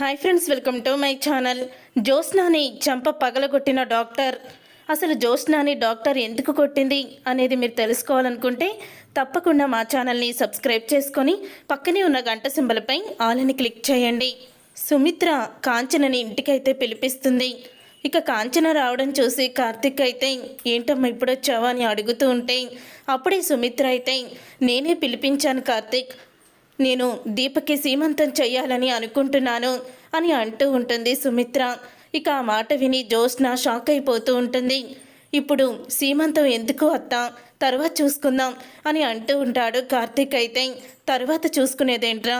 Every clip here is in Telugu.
Hi friends welcome to my channel జ్యోత్స్నాని చంప పగలగొట్టిన డాక్టర్. అసలు జ్యోత్స్నాని డాక్టర్ ఎందుకు కొట్టింది అనేది మీరు తెలుసుకోవాలనుకుంటే తప్పకుండా మా ఛానల్ని సబ్స్క్రైబ్ చేసుకొని పక్కనే ఉన్న గంట సింబలపై ఆలని క్లిక్ చేయండి. సుమిత్ర కాంచనని ఇంటికైతే పిలిపిస్తుంది. ఇక కాంచన రావడం చూసి కార్తిక్ అయితే ఏంటమ్మా ఇప్పుడు వచ్చావా అని అడుగుతూ ఉంటే అప్పుడే సుమిత్ర అయితే నేనే పిలిపించాను కార్తిక్ నేను దీపకి సీమంతం చెయ్యాలని అనుకుంటున్నాను అని అంటూ ఉంటుంది సుమిత్ర. ఇక ఆ మాట విని జ్యోత్స్న షాక్ అయిపోతూ ఉంటుంది. ఇప్పుడు సీమంతం ఎందుకు అత్త? తర్వాత చూసుకుందాం అని అంటూ ఉంటాడు కార్తీక్ అయితే. తర్వాత చూసుకునేదేంట్రా?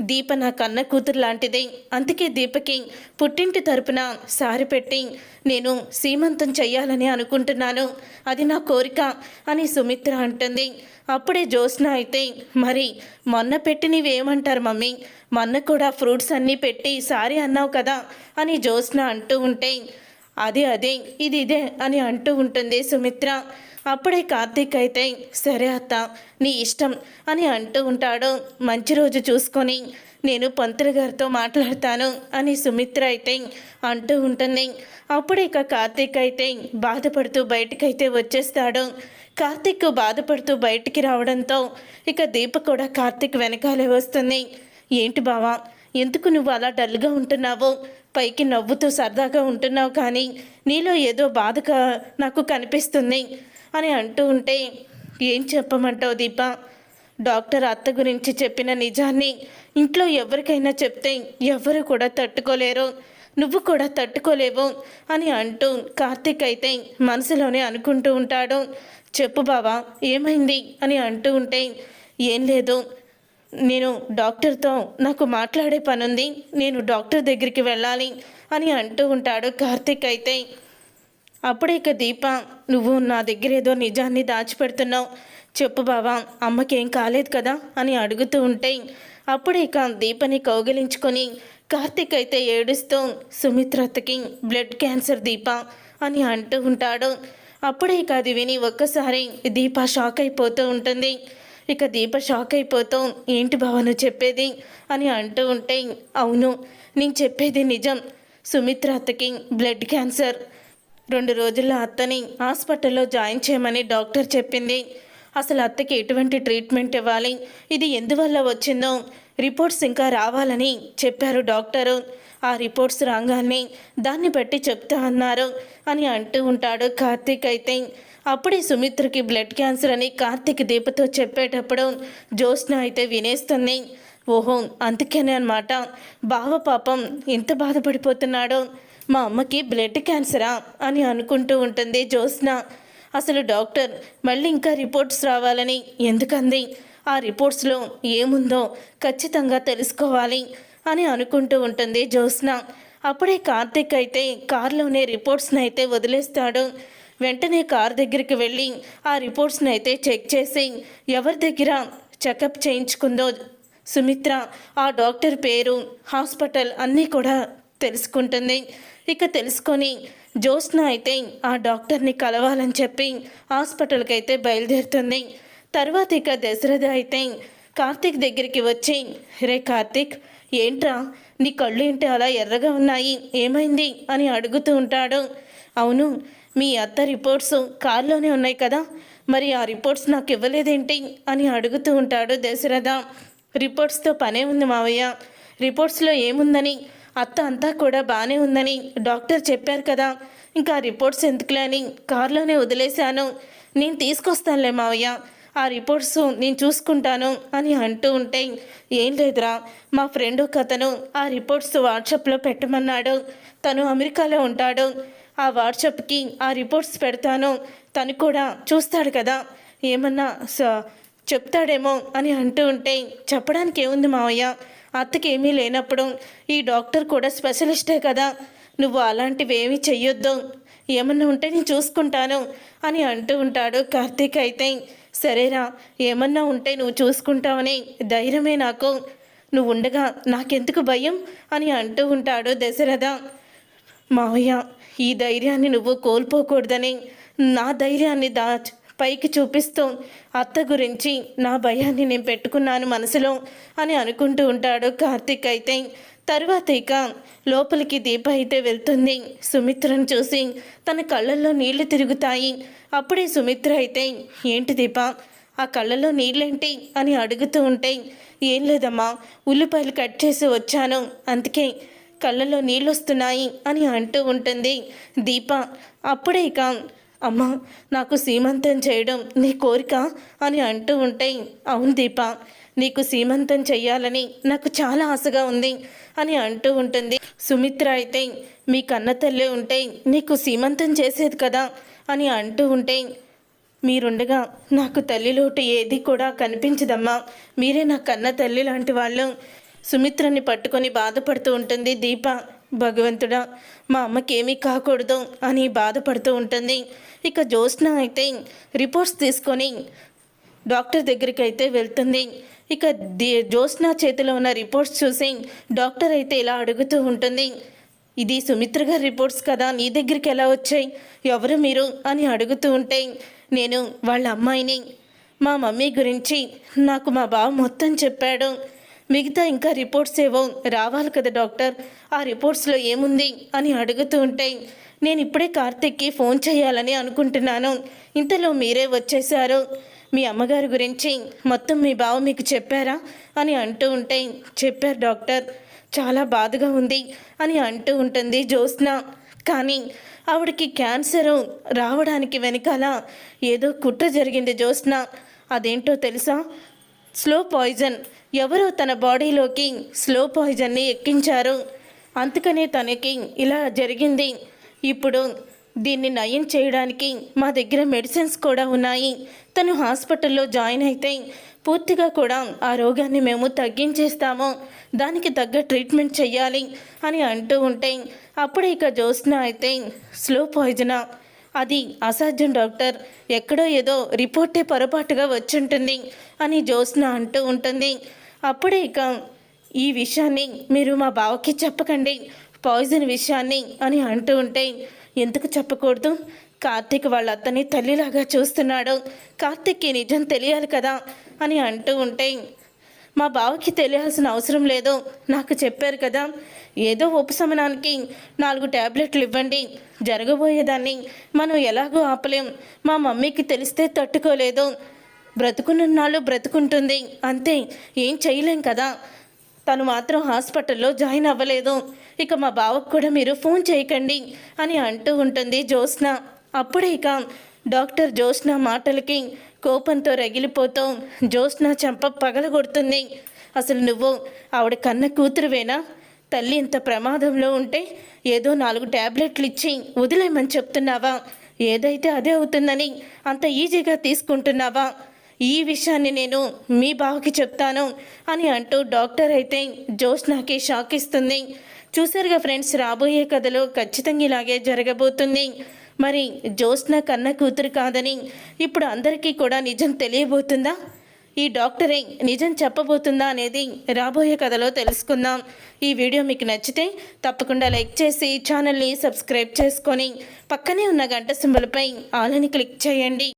దీప నా కన్న కూతురు లాంటిదే. అందుకే దీపకి పుట్టింటి తరపున సారి పెట్టి నేను సీమంతం చెయ్యాలని అనుకుంటున్నాను. అది నా కోరిక అని సుమిత్ర అంటుంది. అప్పుడే జ్యోత్స్న అయితే మరి మొన్న పెట్టి నీవేమంటారు మమ్మీ? మొన్న కూడా ఫ్రూట్స్ అన్నీ పెట్టి సారీ అన్నావు కదా అని జ్యోత్స్న అంటూ ఉంటే అదే అదే ఇది ఇదే అని అంటూ ఉంటుంది సుమిత్ర. అప్పుడే కార్తీక్ అయితే సరే అత్త నీ ఇష్టం అని అంటూ ఉంటాడు. మంచి రోజు చూసుకొని నేను పంతులు గారితో మాట్లాడతాను అని సుమిత్ర అయితే అంటూ ఉంటుంది. అప్పుడు ఇక కార్తీక్ అయితే బాధపడుతూ బయటకైతే వచ్చేస్తాడు. కార్తీక్ బాధపడుతూ బయటికి రావడంతో ఇక దీప కూడా కార్తీక్ వెనకాలే వస్తుంది. ఏంటి బావా ఎందుకు నువ్వు అలా డల్గా ఉంటున్నావు? పైకి నవ్వుతూ సరదాగా ఉంటున్నావు కానీ నీలో ఏదో బాధగా నాకు కనిపిస్తుంది అని అంటూ ఉంటే ఏం చెప్పమంటావు దీప? డాక్టర్ అత్త గురించి చెప్పిన నిజాన్ని ఇంట్లో ఎవరికైనా చెప్తే ఎవరు కూడా తట్టుకోలేరు. నువ్వు కూడా తట్టుకోలేవు అని అంటూ కార్తీక్ అయితే మనసులోనే అనుకుంటూ ఉంటాడు. చెప్పు బావా ఏమైంది? అని అంటూ ఉంటే ఏం లేదు. నేను డాక్టర్తో నాకు మాట్లాడే పనుంది నేను డాక్టర్ దగ్గరికి వెళ్ళాలి అని అంటూ ఉంటాడు కార్తీక్ అయితే. అప్పుడే ఇక దీప నువ్వు నా దగ్గర ఏదో నిజాన్ని దాచిపెడుతున్నావు. చెప్పు బావా అమ్మకేం కాలేదు కదా అని అడుగుతూ ఉంటే అప్పుడే ఇక దీపని కౌగిలించుకొని కార్తిక్ అయితే ఏడుస్తూ సుమిత్రతకి బ్లడ్ క్యాన్సర్ దీప అని అంటూ ఉంటాడు. అప్పుడే ఇక అది విని ఒక్కసారి దీప షాక్ అయిపోతూ ఉంటుంది. ఇక దీప షాక్ అయిపోతాం. ఏంటి భావన చెప్పేది? అని అంటూ ఉంటే అవును నేను చెప్పేది నిజం. సుమిత్ర అత్తకి బ్లడ్ క్యాన్సర్. రెండు రోజుల్లో అత్తని హాస్పిటల్లో జాయిన్ చేయమని డాక్టర్ చెప్పింది. అసలు అత్తకి ఎటువంటి ట్రీట్మెంట్ ఇవ్వాలి? ఇది ఎందువల్ల వచ్చిందో? రిపోర్ట్స్ ఇంకా రావాలని చెప్పారు డాక్టరు. ఆ రిపోర్ట్స్ రాగానే దాన్ని బట్టి చెప్తా అన్నారు అని అంటూ ఉంటాడు కార్తీక్ అయితే. అప్పుడే సుమిత్రకి బ్లడ్ క్యాన్సర్ అని కార్తీక్ దీపతో చెప్పేటప్పుడు జ్యోత్స్న అయితే వినేస్తుంది. ఓహో అందుకనే అనమాట బావ పాపం ఎంత బాధపడిపోతున్నాడో. మా అమ్మకి బ్లడ్ క్యాన్సరా అని అనుకుంటూ ఉంటుంది జ్యోత్స్న. అసలు డాక్టర్ మళ్ళీ ఇంకా రిపోర్ట్స్ రావాలని ఎందుకంది? ఆ రిపోర్ట్స్లో ఏముందో ఖచ్చితంగా తెలుసుకోవాలి అని అనుకుంటూ ఉంటుంది జ్యోత్స్న. అప్పుడే కార్తిక్ అయితే కారులోనే రిపోర్ట్స్ని అయితే వదిలేస్తాడు. వెంటనే కార్ దగ్గరికి వెళ్ళి ఆ రిపోర్ట్స్ని అయితే చెక్ చేసి ఎవరి దగ్గర చెకప్ చేయించుకుందో సుమిత్ర ఆ డాక్టర్ పేరు హాస్పిటల్ అన్నీ కూడా తెలుసుకుంటుంది. ఇక తెలుసుకొని జ్యోత్స్న అయితే ఆ డాక్టర్ని కలవాలని చెప్పి హాస్పిటల్కి అయితే బయలుదేరుతుంది. తర్వాత ఇక దశరథ అయితే కార్తీక్ దగ్గరికి వచ్చి రే కార్తీక్ ఏంట్రా? నీ కళ్ళు ఏంటి అలా ఎర్రగా ఉన్నాయి? ఏమైంది? అని అడుగుతూ ఉంటాడు. అవును మీ అత్త రిపోర్ట్స్ కార్లోనే ఉన్నాయి కదా? మరి ఆ రిపోర్ట్స్ నాకు ఇవ్వలేదేంటి? అని అడుగుతూ ఉంటాడు దశరథ. రిపోర్ట్స్తో పనే ఉంది మావయ్య. రిపోర్ట్స్లో ఏముందని? అత్త అంతా కూడా బాగానే ఉందని డాక్టర్ చెప్పారు కదా. ఇంకా రిపోర్ట్స్ ఎందుకులే అని కారులోనే వదిలేశాను. నేను తీసుకొస్తానులే మావయ్య. ఆ రిపోర్ట్స్ నేను చూసుకుంటాను అని అంటూ ఉంటే ఏం లేదురా. మా ఫ్రెండ్ ఒక అతను ఆ రిపోర్ట్స్ వాట్సాప్లో పెట్టమన్నాడు. తను అమెరికాలో ఉంటాడు. ఆ వాట్సాప్కి ఆ రిపోర్ట్స్ పెడతాను. తను కూడా చూస్తాడు కదా. ఏమన్నా స చెప్తాడేమో అని అంటూ ఉంటే చెప్పడానికి ఏముంది మావయ్య? అత్తకి ఏమీ లేనప్పుడు ఈ డాక్టర్ కూడా స్పెషలిస్టే కదా. నువ్వు అలాంటివి ఏమీ చెయ్యొద్దు. ఏమన్నా ఉంటే నేను చూసుకుంటాను అని అంటూ ఉంటాడు కార్తీక్ అయితే. సరేరా ఏమన్నా ఉంటే నువ్వు చూసుకుంటావని ధైర్యమే నాకు. నువ్వు ఉండగా నాకెందుకు భయం? అని అంటూ ఉంటాడు దశరథ. మావయ్య ఈ ధైర్యాన్ని నువ్వు కోల్పోకూడదని నా ధైర్యాన్ని దా పైకి చూపిస్తూ అత్త గురించి నా భయాన్ని నేను పెట్టుకున్నాను మనసులో అని అనుకుంటూ ఉంటాడు కార్తీక్ అయితే. తర్వాత ఇక లోపలికి దీప అయితే వెళ్తుంది. సుమిత్రను చూసి తన కళ్ళల్లో నీళ్ళు తిరుగుతాయి. అప్పుడే సుమిత్ర అయితే ఏంటి దీప? ఆ కళ్ళలో నీళ్ళేంటి? అని అడుగుతూ ఉంటే ఏం లేదమ్మా ఉల్లిపాయలు కట్ చేసి వచ్చాను. అందుకే కళ్ళలో నీళ్ళు వస్తున్నాయి అని అంటూ ఉంటుంది దీప. అప్పుడే ఇక అమ్మా నాకు సీమంతం చేయడం నీ కోరిక అని అంటూ ఉంటే అవును దీప నీకు సీమంతం చెయ్యాలని నాకు చాలా ఆశగా ఉంది అని అంటూ ఉంటుంది. సుమిత్ర అయితే మీ కన్న తల్లి ఉంటే నీకు సీమంతం చేసేది కదా అని అంటూ ఉంటే మీరుండగా నాకు తల్లిలోటు ఏది కూడా కనిపించదమ్మా. మీరే నా కన్న తల్లి లాంటి వాళ్ళు. సుమిత్రని పట్టుకొని బాధపడుతూ ఉంటుంది దీప. భగవంతుడా మా అమ్మకి ఏమీ కాకూడదు అని బాధపడుతూ ఉంటుంది. ఇక జ్యోత్స్న అయితే రిపోర్ట్స్ తీసుకొని డాక్టర్ దగ్గరికి అయితే వెళ్తుంది. ఇక జ్యోత్స్న చేతిలో ఉన్న రిపోర్ట్స్ చూసి డాక్టర్ అయితే ఇలా అడుగుతూ ఉంటుంది. ఇది సుమిత్ర గారి రిపోర్ట్స్ కదా నీ దగ్గరికి ఎలా వచ్చాయి? ఎవరు మీరు? అని అడుగుతూ ఉంటే నేను వాళ్ళ అమ్మాయిని. మా మమ్మీ గురించి నాకు మా బావ మొత్తం చెప్పాడు. మిగతా ఇంకా రిపోర్ట్స్ ఏవో రావాలి కదా డాక్టర్. ఆ రిపోర్ట్స్లో ఏముంది అని అడుగుతూ ఉంటే నేను ఇప్పుడే కార్తిక్కి ఫోన్ చేయాలని అనుకుంటున్నాను. ఇంతలో మీరే వచ్చేశారు. మీ అమ్మగారి గురించి మొత్తం మీ బావ మీకు చెప్పారా అని అంటూ ఉంటే చెప్పారు డాక్టర్. చాలా బాధగా ఉంది అని అంటూ ఉంటుంది జ్యోత్స్న. కానీ ఆవిడకి క్యాన్సర్ రావడానికి వెనకాల ఏదో కుట్ర జరిగింది జ్యోత్స్న. అదేంటో తెలుసా? Slow poison. ఎవరో తన బాడీలోకి స్లో పాయిజన్ని ఎక్కించారు. అందుకనే తనకి ఇలా జరిగింది. ఇప్పుడు దీన్ని నయం చేయడానికి మా దగ్గర మెడిసిన్స్ కూడా ఉన్నాయి. తను హాస్పిటల్లో జాయిన్ అయితే పూర్తిగా కూడా ఆ రోగాన్ని మేము తగ్గించేస్తాము. దానికి తగ్గ ట్రీట్మెంట్ చేయాలి అని అంటూ ఉంటే అప్పుడే ఇక జ్యోత్స్న అయితే స్లో పాయిజనా అది అసాధ్యం డాక్టర్. ఎక్కడో ఏదో రిపోర్టే పొరపాటుగా వచ్చుంటుంది అని జ్యోత్స్న అంటూ ఉంటుంది. అప్పుడే ఇక ఈ విషయాన్ని మీరు మా బావకి చెప్పకండి పాయిజన్ విషయాన్ని అని అంటూ ఉంటే ఎందుకు చెప్పకూడదు? కార్తీక్ వాళ్ళ అత్తని తల్లిలాగా చూస్తున్నాడు. కార్తీక్కి నిజం తెలియాలి కదా అని అంటూ ఉంటే మా బావకి తెలియాల్సిన అవసరం లేదు. నాకు చెప్పారు కదా ఏదో ఉపశమనానికి నాలుగు ట్యాబ్లెట్లు ఇవ్వండి. జరగబోయేదాన్ని మనం ఎలాగో ఆపలేం. మా మమ్మీకి తెలిస్తే తట్టుకోలేదు. బ్రతుకునున్నాళ్ళు బ్రతుకుంటుంది. అంతే ఏం చేయలేం కదా. తను మాత్రం హాస్పిటల్లో జాయిన్ అవ్వలేదు. ఇక మా బావకు కూడా మీరు ఫోన్ చేయకండి అని అంటూ ఉంటుంది జ్యోత్స్న. అప్పుడే ఇక డాక్టర్ జ్యోత్స్న మాటలకి కోపంతో రగిలిపోతూ జ్యోత్స్న చెంప పగలగొడుతుంది. అసలు నువ్వు ఆవిడ కన్న కూతురువేనా? తల్లి ఇంత ప్రమాదంలో ఉంటే ఏదో నాలుగు ట్యాబ్లెట్లు ఇచ్చి వదిలేయమని చెప్తున్నావా? ఏదైతే అదే అవుతుందని అంత ఈజీగా తీసుకుంటున్నావా? ఈ విషయాన్ని నేను మీ బావకి చెప్తాను అని అంటూ డాక్టర్ అయితే జ్యోత్స్నాకి షాక్ ఇస్తుంది చూసారుగా ఫ్రెండ్స్ రాబోయే కథలో ఖచ్చితంగా ఇలాగే జరగబోతుంది. మరి జోష్న కన్న కూతురు కాదని ఇప్పుడు అందరికీ కూడా నిజం తెలియబోతుందా? ఈ డాక్టరే నిజం చెప్పబోతుందా అనేది రాబోయే కథలో తెలుసుకుందాం. ఈ వీడియో మీకు నచ్చితే తప్పకుండా లైక్ చేసి ఛానల్ని సబ్స్క్రైబ్ చేసుకొని పక్కనే ఉన్న గంట సింబల్పై ఆలని క్లిక్ చేయండి.